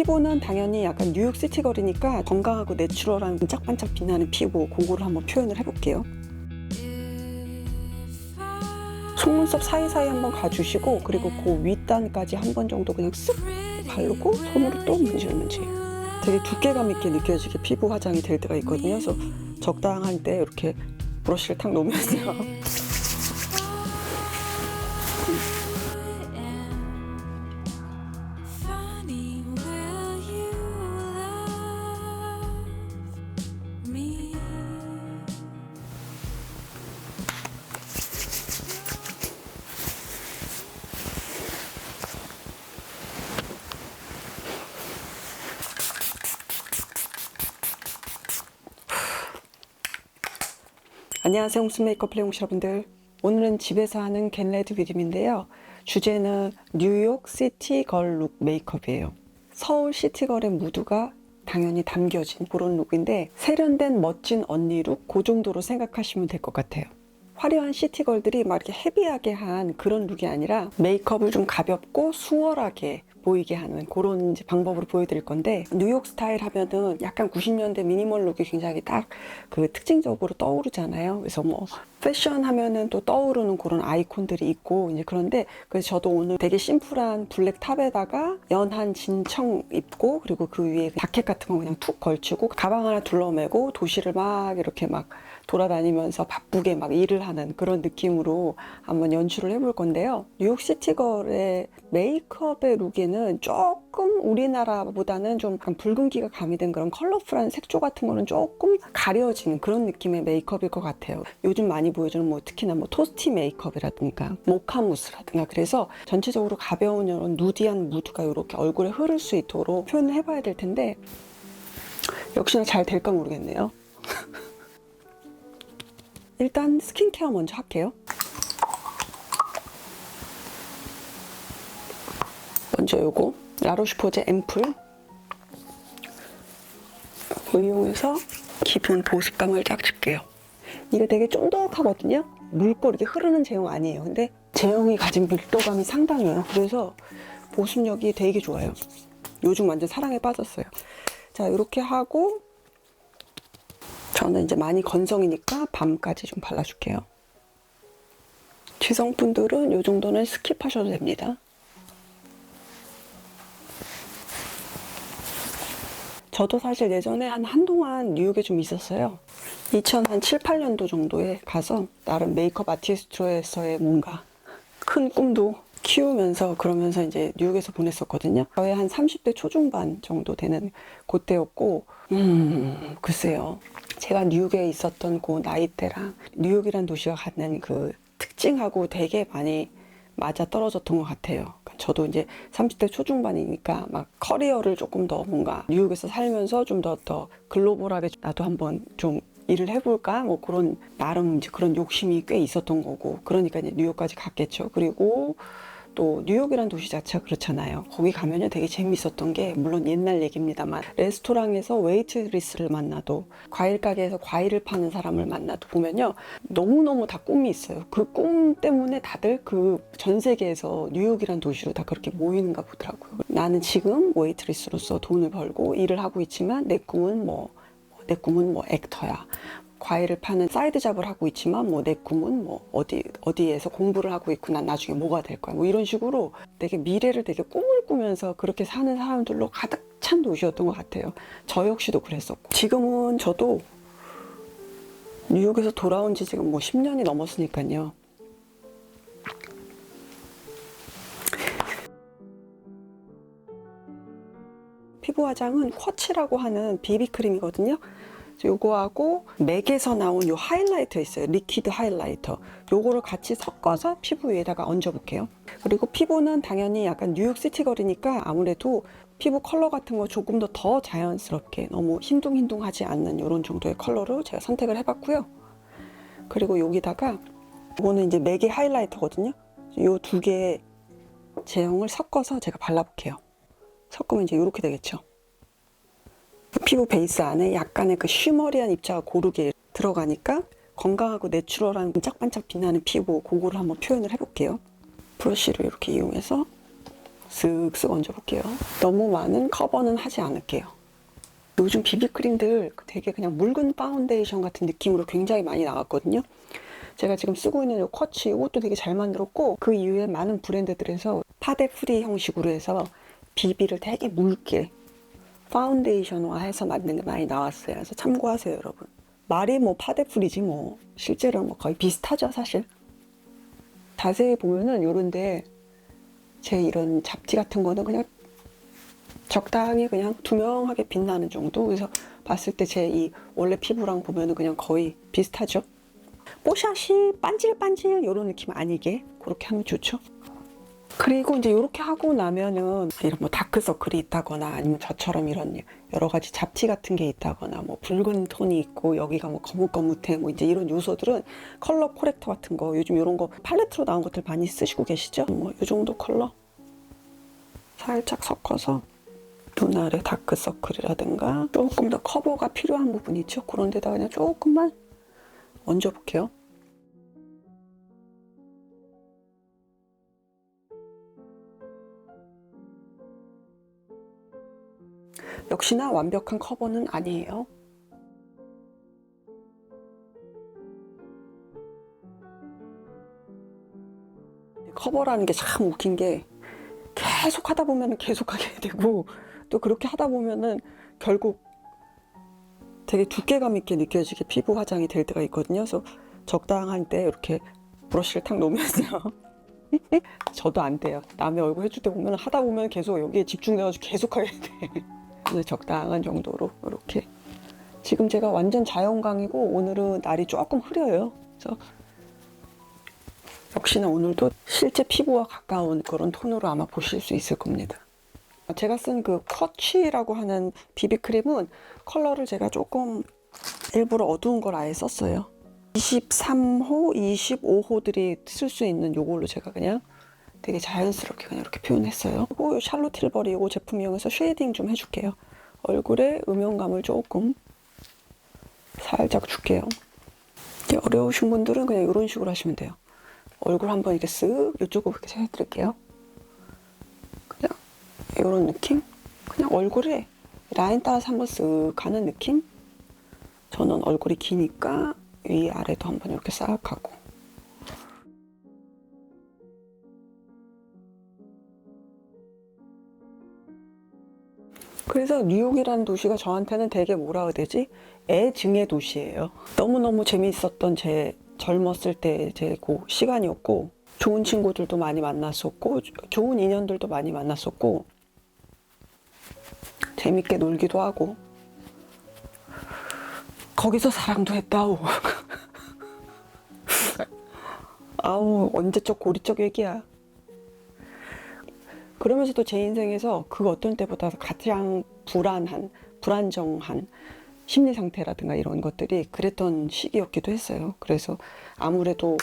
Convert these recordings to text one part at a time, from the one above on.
피부는 당연히 약간 뉴욕 시티 거리니까 건강하고 내추럴한 반짝반짝 빛나는 피부 그거를 한번 표현을 해볼게요. 속눈썹 사이사이 한번 가주시고 그리고 그 윗단까지 한 번 정도 그냥 쓱 바르고 손으로 또 문질문질. 되게 두께감 있게 느껴지게 피부 화장이 될 때가 있거든요. 그래서 적당할 때 이렇게 브러쉬를 탁 놓으면서 안녕하세요. 홈스 메이크업 플레이홍시 여러분들. 오늘은 집에서 하는 겟레드 비림인데요. 주제는 뉴욕 시티 걸 룩 메이크업이에요. 서울 시티 걸의 무드가 당연히 담겨진 그런 룩인데 세련된 멋진 언니 룩 그 정도로 생각하시면 될 것 같아요. 화려한 시티걸들이 막 이렇게 헤비하게 한 그런 룩이 아니라 메이크업을 좀 가볍고 수월하게 보이게 하는 그런 방법으로 보여드릴 건데 뉴욕 스타일 하면은 약간 90년대 미니멀 룩이 굉장히 딱 그 특징적으로 떠오르잖아요. 그래서 뭐 패션 하면은 또 떠오르는 그런 아이콘들이 있고 이제 그런데 그래서 저도 오늘 되게 심플한 블랙 탑에다가 연한 진청 입고 그리고 그 위에 자켓 같은 거 그냥 툭 걸치고 가방 하나 둘러매고 도시를 막 이렇게 막 돌아다니면서 바쁘게 막 일을 하는 그런 느낌으로 한번 연출을 해볼 건데요. 뉴욕 시티걸의 메이크업의 룩에는 조금 우리나라보다는 좀 약간 붉은기가 가미된 그런 컬러풀한 색조 같은 거는 조금 가려진 그런 느낌의 메이크업일 것 같아요. 요즘 많이 보여주는 뭐 특히나 뭐 토스티 메이크업이라든가 모카 무스라든가 그래서 전체적으로 가벼운 이런 누디한 무드가 이렇게 얼굴에 흐를 수 있도록 표현을 해봐야 될 텐데 역시나 잘 될까 모르겠네요. 일단 스킨케어 먼저 할게요. 먼저 요거 라로슈포제 앰플 이용해서 기본 보습감을 딱 줄게요. 이게 되게 쫀득하거든요. 묽고 이렇게 흐르는 제형 아니에요. 근데 제형이 가진 밀도감이 상당해요. 그래서 보습력이 되게 좋아요. 요즘 완전 사랑에 빠졌어요. 자, 이렇게 하고 저는 이제 많이 건성이니까 밤까지 좀 발라줄게요. 지성분들은 이 정도는 스킵하셔도 됩니다. 저도 사실 예전에 한 한동안 뉴욕에 좀 있었어요. 2007, 8년도 정도에 가서 나름 메이크업 아티스트로서의 뭔가 큰 꿈도 키우면서 그러면서 이제 뉴욕에서 보냈었거든요. 저의 한 30대 초중반 정도 되는 그때였고, 음, 글쎄요. 제가 뉴욕에 있었던 그 나이대랑 뉴욕이란 도시가 갖는 그 특징하고 되게 많이 맞아 떨어졌던 것 같아요. 그러니까 저도 이제 30대 초중반이니까 막 커리어를 조금 더 뭔가 뉴욕에서 살면서 좀더더 글로벌하게 나도 한번 좀 일을 해볼까 뭐 그런 나름 이제 그런 욕심이 꽤 있었던 거고 그러니까 이제 뉴욕까지 갔겠죠. 그리고 또 뉴욕이란 도시 자체가 그렇잖아요. 거기 가면요 되게 재밌었던 게 물론 옛날 얘기입니다만 레스토랑에서 웨이트리스를 만나도 과일 가게에서 과일을 파는 사람을 만나도 보면요 너무너무 다 꿈이 있어요. 그 꿈 때문에 다들 그 전 세계에서 뉴욕이란 도시로 다 그렇게 모이는가 보더라고요. 나는 지금 웨이트리스로서 돈을 벌고 일을 하고 있지만 내 꿈은 뭐내 꿈은 뭐 액터야. 과일을 파는 사이드 잡을 하고 있지만 뭐 내 꿈은 뭐 어디 어디에서 공부를 하고 있고 난 나중에 뭐가 될 거야. 뭐 이런 식으로 되게 미래를 되게 꿈을 꾸면서 그렇게 사는 사람들로 가득 찬 도시였던 것 같아요. 저 역시도 그랬었고 지금은 저도 뉴욕에서 돌아온 지 지금 뭐 10년이 넘었으니까요. 피부 화장은 쿼츠라고 하는 비비크림이거든요. 요거하고 맥에서 나온 요 하이라이터 있어요. 리퀴드 하이라이터. 요거를 같이 섞어서 피부 위에다가 얹어볼게요. 그리고 피부는 당연히 약간 뉴욕 시티 거리니까 아무래도 피부 컬러 같은 거 조금 더 더 자연스럽게 너무 흰둥흰둥하지 않는 이런 정도의 컬러로 제가 선택을 해봤고요. 그리고 여기다가 이거는 이제 맥의 하이라이터거든요. 요 두 개의 제형을 섞어서 제가 발라볼게요. 섞으면 이제 이렇게 되겠죠. 피부 베이스 안에 약간의 그 쉬머리한 입자가 고르게 들어가니까 건강하고 내추럴한 반짝반짝 빛나는 피부 그거를 한번 표현을 해볼게요. 브러쉬를 이렇게 이용해서 쓱쓱 얹어볼게요. 너무 많은 커버는 하지 않을게요. 요즘 비비크림들 되게 그냥 묽은 파운데이션 같은 느낌으로 굉장히 많이 나왔거든요. 제가 지금 쓰고 있는 이 쿼치 이것도 되게 잘 만들었고 그 이후에 많은 브랜드들에서 파데 프리 형식으로 해서 비비를 되게 묽게 파운데이션화 해서 만든 게 많이 나왔어요. 그래서 참고하세요, 여러분. 말이 뭐 파데 프리지 뭐 실제로는 뭐 거의 비슷하죠, 사실. 자세히 보면은 요런데 제 이런 잡티 같은 거는 그냥 적당히 그냥 투명하게 빛나는 정도. 그래서 봤을 때 제 이 원래 피부랑 보면은 그냥 거의 비슷하죠. 뽀샤시 반질반질 이런 느낌 아니게 그렇게 하면 좋죠. 그리고 이제 이렇게 하고 나면은 이런 뭐 다크서클이 있다거나 아니면 저처럼 이런 여러 가지 잡티 같은 게 있다거나 뭐 붉은 톤이 있고 여기가 뭐 거뭇거뭇해 뭐 이제 이런 요소들은 컬러 코렉터 같은 거 요즘 이런 거 팔레트로 나온 것들 많이 쓰시고 계시죠? 뭐 이 정도 컬러 살짝 섞어서 눈 아래 다크서클이라든가 조금 더 커버가 필요한 부분 있죠? 그런 데다 그냥 조금만 얹어볼게요. 역시나 완벽한 커버는 아니에요. 커버라는 게 참 웃긴 게 계속 하다 보면 계속 하게 되고 또 그렇게 하다 보면은 결국 되게 두께감 있게 느껴지게 피부 화장이 될 때가 있거든요. 그래서 적당한 때 이렇게 브러쉬를 탁 놓으면서 저도 안 돼요. 남의 얼굴 해줄 때 보면 하다 보면 계속 여기에 집중돼가지고 계속 하게 돼. 그래서 적당한 정도로 이렇게 지금 제가 완전 자연광이고 오늘은 날이 조금 흐려요. 그래서 역시나 오늘도 실제 피부와 가까운 그런 톤으로 아마 보실 수 있을 겁니다. 제가 쓴 그 커치라고 하는 비비크림은 컬러를 제가 조금 일부러 어두운 걸 아예 썼어요. 23호, 25호들이 쓸 수 있는 요걸로 제가 그냥 되게 자연스럽게 그냥 이렇게 표현했어요. 그리고 요 샬롯 틸버리 요 제품 이용해서 쉐이딩 좀 해줄게요. 얼굴에 음영감을 조금 살짝 줄게요. 어려우신 분들은 그냥 이런 식으로 하시면 돼요. 얼굴 한번 이렇게 쓱 이쪽으로 이렇게 해드릴게요. 그냥 이런 느낌? 그냥 얼굴에 라인 따라서 한번 쓱 가는 느낌? 저는 얼굴이 기니까 위 아래도 한번 이렇게 싹 하고 그래서 뉴욕이라는 도시가 저한테는 되게 뭐라 해야 되지? 애증의 도시예요. 너무너무 재미있었던 제 젊었을 때제그 시간이었고 좋은 친구들도 많이 만났었고 좋은 인연들도 많이 만났었고 재밌게 놀기도 하고 거기서 사랑도 했다오. 아우 언제적 고리적 얘기야. 그러면서도 제 인생에서 그 어떤 때보다 가장 불안한, 불안정한 심리 상태라든가 이런 것들이 그랬던 시기였기도 했어요. 그래서 아무래도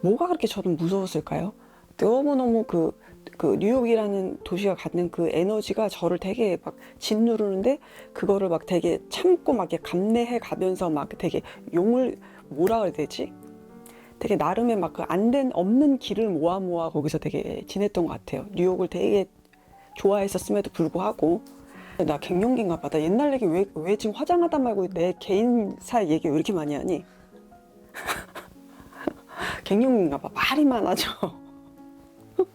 뭐가 그렇게 저는 무서웠을까요? 너무너무 그, 그 뉴욕이라는 도시가 갖는 그 에너지가 저를 되게 막 짓누르는데 그거를 막 되게 참고 막 감내해 가면서 막 되게 용을 뭐라 그래야 되지? 되게 나름의 막 그 안 된 없는 길을 모아 모아 거기서 되게 지냈던 것 같아요. 뉴욕을 되게 좋아했었음에도 불구하고 나 갱년기인가 봐. 나 옛날 얘기 왜, 왜 지금 화장하다 말고 내 개인사 얘기 왜 이렇게 많이 하니? 갱년기인가 봐. 말이 많아져.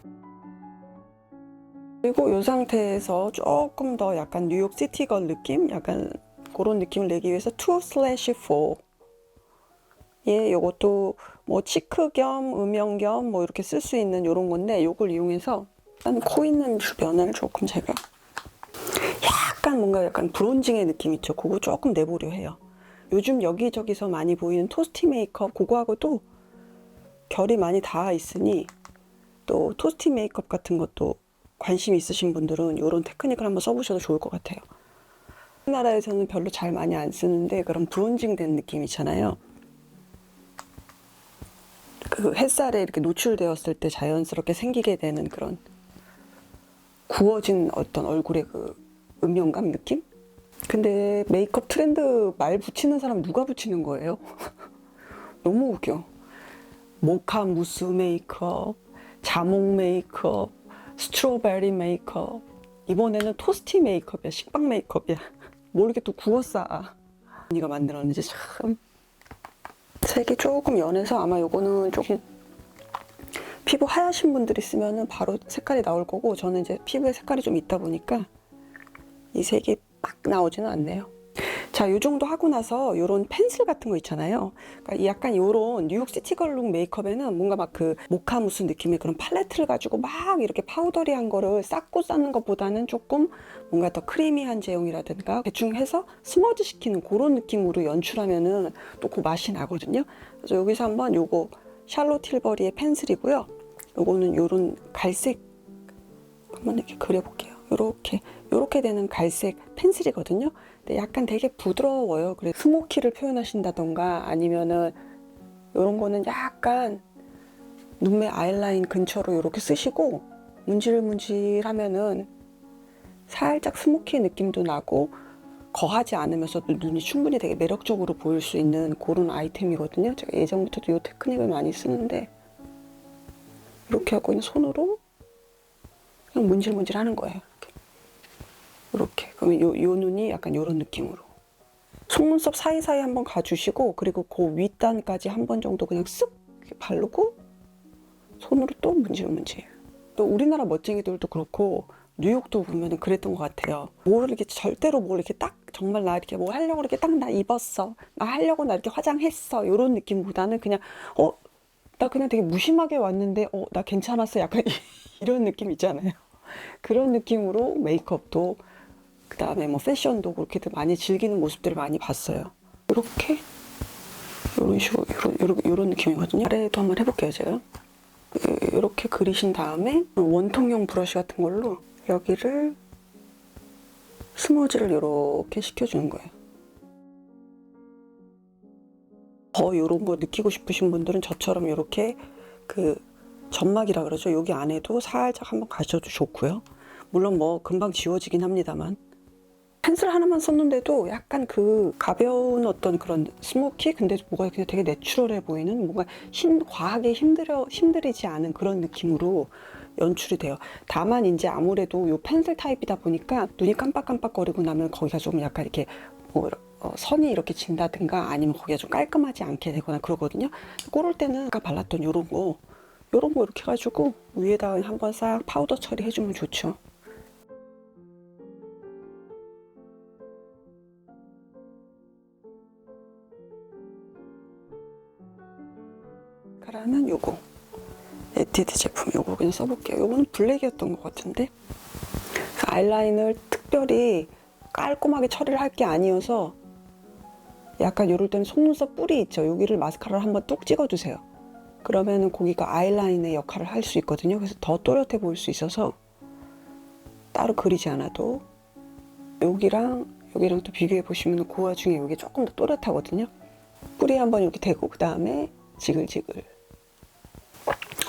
그리고 이 상태에서 조금 더 약간 뉴욕 시티걸 느낌? 약간 그런 느낌을 내기 위해서 2 슬래시 4 예, 요것도 뭐 치크 겸 음영 겸 뭐 이렇게 쓸 수 있는 요런 건데 요걸 이용해서 일단 코 있는 주변을 조금 제가 약간 뭔가 약간 브론징의 느낌 있죠. 그거 조금 내보려 해요. 요즘 여기저기서 많이 보이는 토스티 메이크업 그거하고도 결이 많이 닿아 있으니 또 토스티 메이크업 같은 것도 관심 있으신 분들은 이런 테크닉을 한번 써보셔도 좋을 것 같아요. 우리나라에서는 별로 잘 많이 안 쓰는데 그런 브론징 된 느낌 있잖아요. 그 햇살에 이렇게 노출되었을 때 자연스럽게 생기게 되는 그런 구워진 어떤 얼굴의 그 음영감 느낌? 근데 메이크업 트렌드 말 붙이는 사람 누가 붙이는 거예요? 너무 웃겨. 모카 무스 메이크업, 자몽 메이크업, 스트로베리 메이크업. 이번에는 토스티 메이크업이야. 식빵 메이크업이야. 뭘 이렇게 또 구워 싸. 언니가 만들었는지 참. 색이 조금 연해서 아마 요거는 조금 피부 하얗신 분들이 쓰면은 바로 색깔이 나올 거고 저는 이제 피부에 색깔이 좀 있다 보니까 이 색이 막 나오지는 않네요. 자, 요 정도 하고 나서 요런 펜슬 같은 거 있잖아요. 그러니까 이 약간 요런 뉴욕 시티걸룩 메이크업에는 뭔가 막 그 모카 무슨 느낌의 그런 팔레트를 가지고 막 이렇게 파우더리한 거를 쌓고 쌓는 것보다는 조금 뭔가 더 크리미한 제형이라든가 대충 해서 스머지 시키는 그런 느낌으로 연출하면은 또 그 맛이 나거든요. 그래서 여기서 한번 요거 샬롯 틸버리의 펜슬이고요. 요거는 요런 갈색 한번 이렇게 그려볼게요. 요렇게 요렇게 되는 갈색 펜슬이거든요. 근데 약간 되게 부드러워요. 그래서 스모키를 표현하신다던가 아니면은 요런 거는 약간 눈매 아이라인 근처로 이렇게 쓰시고 문질문질 하면은 살짝 스모키 느낌도 나고 거하지 않으면서도 눈이 충분히 되게 매력적으로 보일 수 있는 그런 아이템이거든요. 제가 예전부터도 이 테크닉을 많이 쓰는데 이렇게 하고 있는 손으로 그냥 문질문질 하는 거예요. 이렇게. 그러면 요, 요 눈이 약간 요런 느낌으로. 속눈썹 사이사이 한번 가주시고 그리고 그 윗단까지 한 번 정도 그냥 쓱 이렇게 바르고 손으로 또 문질문질. 또 우리나라 멋쟁이들도 그렇고 뉴욕도 보면은 그랬던 것 같아요. 뭘 이렇게 절대로 뭘 이렇게 딱 정말 나 이렇게 뭐 하려고 이렇게 딱 나 입었어. 나 하려고 나 이렇게 화장했어. 이런 느낌보다는 그냥 어 나 그냥 되게 무심하게 왔는데 어 나 괜찮았어. 약간 이런 느낌 있잖아요. 그런 느낌으로 메이크업도 그 다음에 뭐 패션도 그렇게들 많이 즐기는 모습들을 많이 봤어요. 이렇게 이런 식으로 이런 이런, 이런 느낌이거든요. 아래도 한번 해볼게요 제가. 이렇게 그리신 다음에 원통형 브러쉬 같은 걸로 여기를 스머지를 이렇게 시켜주는 거예요. 더 이런 거 느끼고 싶으신 분들은 저처럼 이렇게 그 점막이라 그러죠. 여기 안에도 살짝 한번 가셔도 좋고요. 물론 뭐 금방 지워지긴 합니다만 펜슬 하나만 썼는데도 약간 그 가벼운 어떤 그런 스모키 근데 뭐가 그냥 되게 내추럴해 보이는 뭔가 힘 과하게 힘들어 힘들이지 않은 그런 느낌으로 연출이 돼요. 다만 이제 아무래도 요 펜슬 타입이다 보니까 눈이 깜빡깜빡거리고 나면 거기가 좀 약간 이렇게 뭐 어, 선이 이렇게 진다든가 아니면 거기가 좀 깔끔하지 않게 되거나 그러거든요. 그럴 때는 아까 발랐던 요런 거 요런 거 이렇게 해가지고 위에다 한번 싹 파우더 처리해주면 좋죠. 카라는 요거 에뛰드 제품 요거 그냥 써볼게요. 요거는 블랙이었던 것 같은데 아이라인을 특별히 깔끔하게 처리를 할 게 아니어서 약간 요럴 때는 속눈썹 뿌리 있죠. 여기를 마스카라를 한번 뚝 찍어주세요. 그러면은 거기가 아이라인의 역할을 할 수 있거든요. 그래서 더 또렷해 보일 수 있어서 따로 그리지 않아도 여기랑 여기랑 또 비교해 보시면 그 와중에 여기 조금 더 또렷하거든요. 뿌리 한번 이렇게 대고 그 다음에 지글지글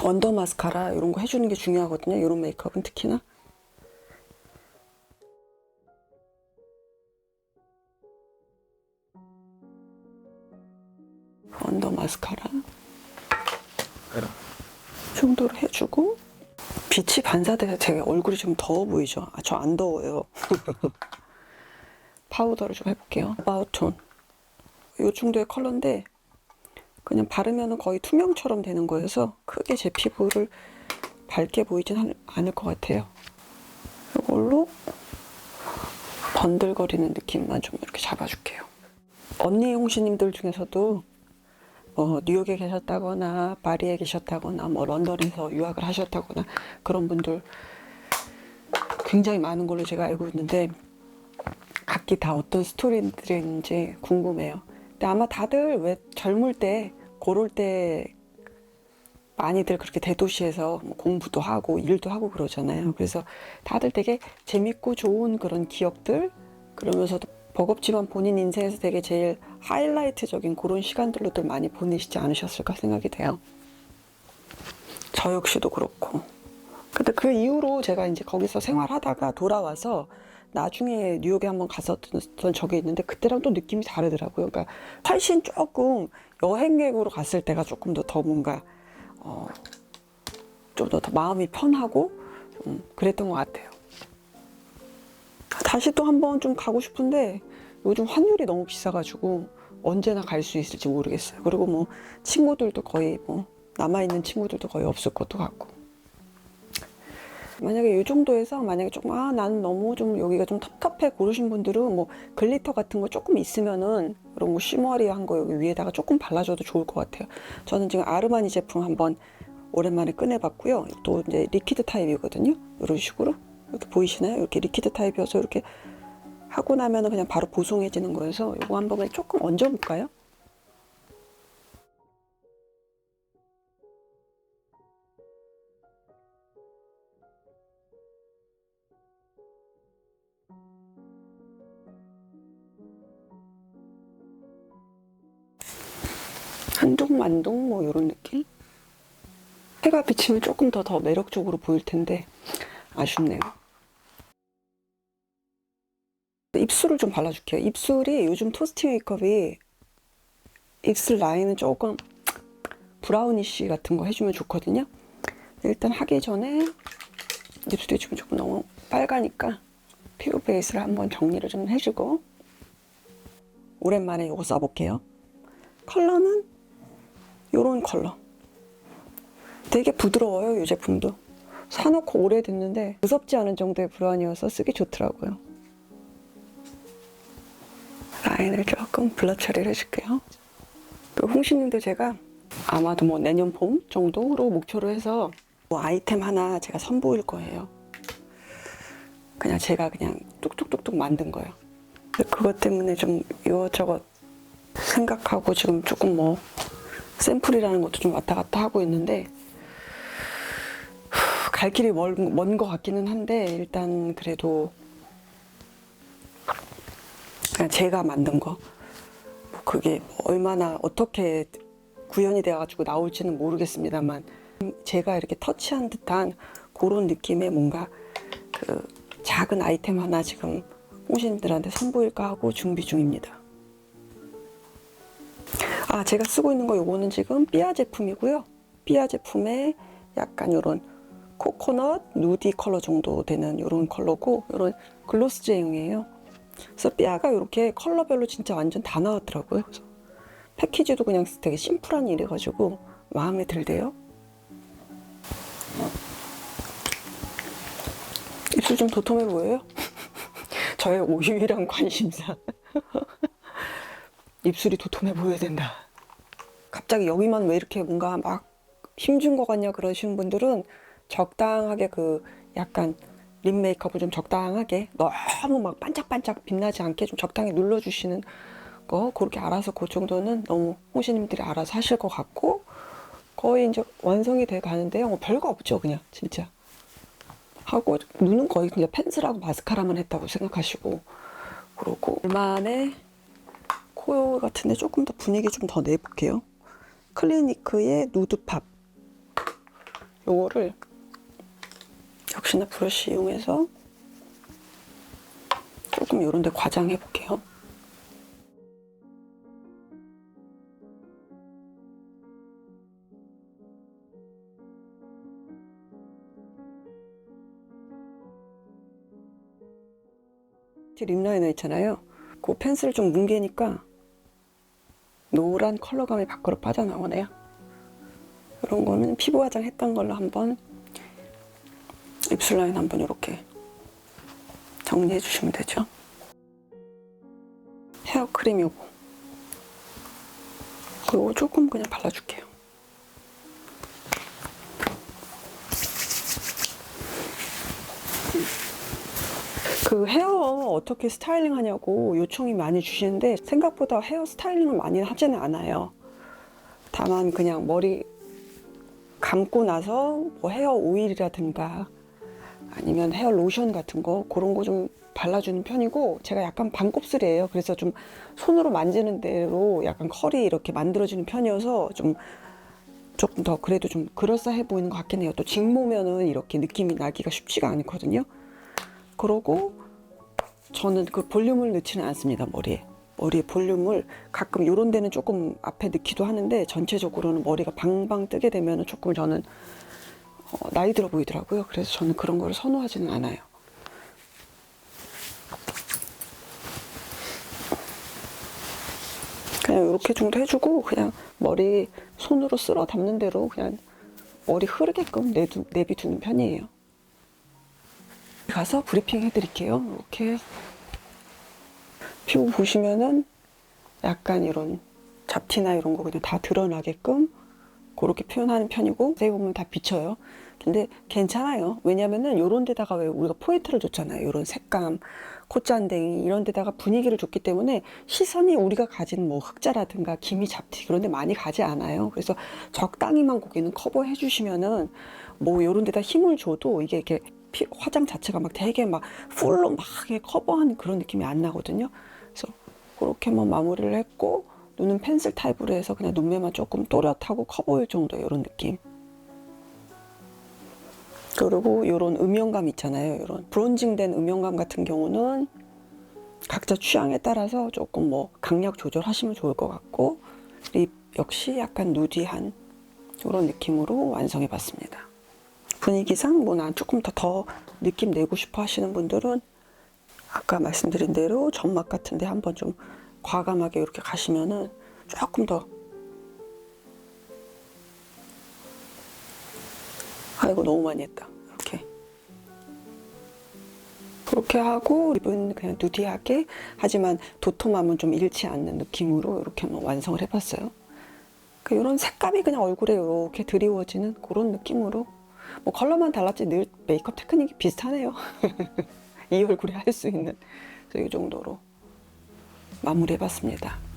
언더 마스카라 이런 거 해주는 게 중요하거든요. 이런 메이크업은 특히나. 언더 마스카라 이 정도로 해주고 빛이 반사돼서 되게 얼굴이 좀 더워 보이죠? 아, 저 안 더워요. 파우더를 좀 해볼게요. 바우톤. 이 정도의 컬러인데 그냥 바르면 거의 투명처럼 되는 거여서 크게 제 피부를 밝게 보이진 않- 않을 것 같아요. 이걸로 번들거리는 느낌만 좀 이렇게 잡아줄게요. 언니 홍시님들 중에서도 뭐 뉴욕에 계셨다거나 파리에 계셨다거나 뭐 런던에서 유학을 하셨다거나 그런 분들 굉장히 많은 걸로 제가 알고 있는데 각기 다 어떤 스토리들인지 궁금해요. 근데 아마 다들 왜 젊을 때 그럴 때 많이들 그렇게 대도시에서 뭐 공부도 하고 일도 하고 그러잖아요. 그래서 다들 되게 재밌고 좋은 그런 기억들 그러면서도 버겁지만 본인 인생에서 되게 제일 하이라이트적인 그런 시간들로들 많이 보내시지 않으셨을까 생각이 돼요. 저 역시도 그렇고. 근데 그 이후로 제가 이제 거기서 생활하다가 돌아와서 나중에 뉴욕에 한번 갔었던 적이 있는데 그때랑 또 느낌이 다르더라고요. 그러니까 훨씬 조금 여행객으로 갔을 때가 조금 더 더 뭔가 어, 좀 더 마음이 편하고 음, 그랬던 것 같아요. 다시 또 한번 좀 가고 싶은데 요즘 환율이 너무 비싸가지고 언제나 갈 수 있을지 모르겠어요. 그리고 뭐 친구들도 거의 뭐 남아있는 친구들도 거의 없을 것도 같고. 만약에 이 정도에서 만약에 조금 아 나는 너무 좀 여기가 좀 텁텁해 고르신 분들은 뭐 글리터 같은 거 조금 있으면은 이런 거 쉬머리한 거 여기 위에다가 조금 발라줘도 좋을 것 같아요. 저는 지금 아르마니 제품 한번 오랜만에 꺼내봤고요. 또 이제 리퀴드 타입이거든요. 이런 식으로 이렇게 보이시나요? 이렇게 리퀴드 타입이어서 이렇게 하고 나면은 그냥 바로 보송해지는 거여서 이거 한번 조금 얹어볼까요? 한둥만둥 뭐 이런 느낌? 해가 비치면 조금 더 더 매력적으로 보일 텐데 아쉽네요. 입술을 좀 발라줄게요. 입술이 요즘 토스팅 메이크업이 입술 라인은 조금 브라우니쉬 같은 거 해주면 좋거든요. 일단 하기 전에 입술이 지금 조금 너무 빨가니까 피부 베이스를 한번 정리를 좀 해주고 오랜만에 이거 써볼게요. 컬러는 요런 컬러. 되게 부드러워요, 이 제품도. 사놓고 오래됐는데 무섭지 않은 정도의 브라운이어서 쓰기 좋더라고요. 라인을 조금 블러 처리를 해줄게요. 그 홍신님도 제가 아마도 뭐 내년 봄 정도로 목표로 해서 뭐 아이템 하나 제가 선보일 거예요. 그냥 제가 그냥 뚝뚝뚝뚝 만든 거예요. 그것 때문에 좀 이것저것 생각하고 지금 조금 뭐 샘플이라는 것도 좀 왔다 갔다 하고 있는데 후, 갈 길이 먼 것 같기는 한데 일단 그래도 그냥 제가 만든 거. 뭐 그게 얼마나 어떻게 구현이 돼가지고 나올지는 모르겠습니다만 제가 이렇게 터치한 듯한 그런 느낌의 뭔가 그 작은 아이템 하나 지금 홍신들한테 선보일까 하고 준비 중입니다. 아 제가 쓰고 있는 거 요거는 지금 삐아 제품이고요. 삐아 제품의 약간 요런 코코넛 누디 컬러 정도 되는 요런 컬러고 요런 글로스 제형이에요. 그래서 삐아가 이렇게 컬러별로 진짜 완전 다 나왔더라고요. 그래서 패키지도 그냥 되게 심플한 일이가지고 마음에 들대요. 입술 좀 도톰해 보여요? 저의 유일한 관심사. 입술이 도톰해 보여야 된다. 갑자기 여기만 왜 이렇게 뭔가 막 힘준 것 같냐 그러시는 분들은 적당하게 그 약간 립 메이크업을 좀 적당하게 너무 막 반짝반짝 빛나지 않게 좀 적당히 눌러주시는 거 그렇게 알아서 그 정도는 너무 홍시님들이 알아서 하실 것 같고 거의 이제 완성이 돼 가는데요. 뭐 별거 없죠, 그냥 진짜. 하고 눈은 거의 그냥 펜슬하고 마스카라만 했다고 생각하시고 그러고 얼마에 코 같은데 조금 더 분위기 좀 더 내볼게요. 클리니크의 누드팝 요거를 역시나 브러쉬 이용해서 조금 요런 데 과장해 볼게요. 립 라이너 있잖아요. 그 펜슬을 좀 뭉개니까 노란 컬러감이 밖으로 빠져나오네요. 이런 거는 피부 화장 했던 걸로 한번 입술 라인 한번 이렇게 정리해 주시면 되죠. 헤어 크림 요거. 그리고 조금 그냥 발라줄게요. 그 헤어 어떻게 스타일링 하냐고 요청이 많이 주시는데 생각보다 헤어 스타일링을 많이 하지는 않아요. 다만 그냥 머리 감고 나서 뭐 헤어 오일이라든가 아니면 헤어 로션 같은 거 그런 거 좀 발라주는 편이고 제가 약간 반곱슬이에요. 그래서 좀 손으로 만지는 대로 약간 컬이 이렇게 만들어지는 편이어서 좀 조금 더 그래도 좀 그럴싸해 보이는 것 같긴 해요. 또 직모면은 이렇게 느낌이 나기가 쉽지가 않거든요. 그러고 저는 그 볼륨을 넣지는 않습니다 머리에 머리에 볼륨을 가끔 요런 데는 조금 앞에 넣기도 하는데 전체적으로는 머리가 방방 뜨게 되면 조금 저는 어, 나이 들어 보이더라고요. 그래서 저는 그런 거를 선호하지는 않아요. 그냥 이렇게 정도 해주고 그냥 머리 손으로 쓸어 담는 대로 그냥 머리 흐르게끔 내두, 내비두는 편이에요. 가서 브리핑 해드릴게요. 이렇게 피부 보시면은 약간 이런 잡티나 이런 거 그냥 다 드러나게끔 그렇게 표현하는 편이고 어떻게 보면 다 비쳐요. 근데 괜찮아요. 왜냐면은 요런 데다가 왜 우리가 포인트를 줬잖아요. 요런 색감, 콧잔댕이 이런 데다가 분위기를 줬기 때문에 시선이 우리가 가진 뭐 흑자라든가 기미 잡티 그런 데 많이 가지 않아요. 그래서 적당히만 고기는 커버해 주시면은 뭐 요런 데다 힘을 줘도 이게 이렇게 피- 화장 자체가 막 되게 막 풀로 막 커버하는 그런 느낌이 안 나거든요. 그래서 그렇게만 마무리를 했고 눈은 펜슬 타입으로 해서 그냥 눈매만 조금 또렷하고 커 보일 정도 이런 느낌. 그리고 이런 음영감 있잖아요. 이런 브론징된 음영감 같은 경우는 각자 취향에 따라서 조금 뭐 강약 조절하시면 좋을 것 같고 립 역시 약간 누디한 이런 느낌으로 완성해 봤습니다. 분위기상 뭐 난 조금 더, 더 느낌 내고 싶어 하시는 분들은 아까 말씀드린 대로 점막 같은데 한번 좀 과감하게 이렇게 가시면은 조금 더 아이고 너무 많이 했다. 이렇게 그렇게 하고 립은 그냥 누디하게 하지만 도톰함은 좀 잃지 않는 느낌으로 이렇게 한번 완성을 해봤어요. 그 이런 색감이 그냥 얼굴에 이렇게 드리워지는 그런 느낌으로 뭐 컬러만 달랐지 늘 메이크업 테크닉이 비슷하네요 이 얼굴에 할 수 있는 이 정도로 마무리해봤습니다.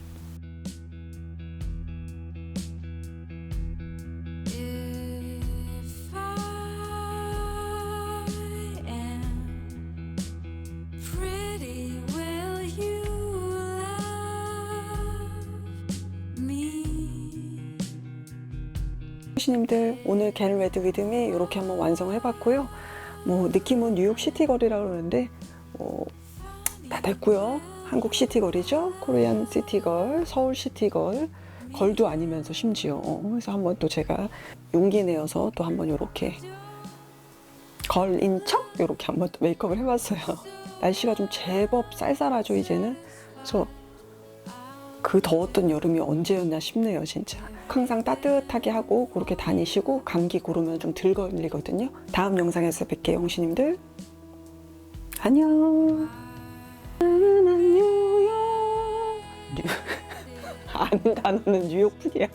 오늘 겟 레드 위드미 이렇게 한번 완성을 해봤고요. 뭐 느낌은 뉴욕 시티 거리라고 그러는데 뭐, 다 됐고요. 한국 시티 걸이죠. 코리안 시티 걸, 서울 시티 걸, 걸도 아니면서 심지어 어, 그래서 한번 또 제가 용기 내어서 또 한번 이렇게 걸인 척 이렇게 한번 또 메이크업을 해봤어요. 날씨가 좀 제법 쌀쌀하죠 이제는. 그래서 그 더웠던 여름이 언제였나 싶네요, 진짜. 항상 따뜻하게 하고 그렇게 다니시고 감기 고르면 좀 덜 걸리거든요. 다음 영상에서 뵐게요, 홍시님들. 안녕. 아는 단어는 뉴욕뿐이야.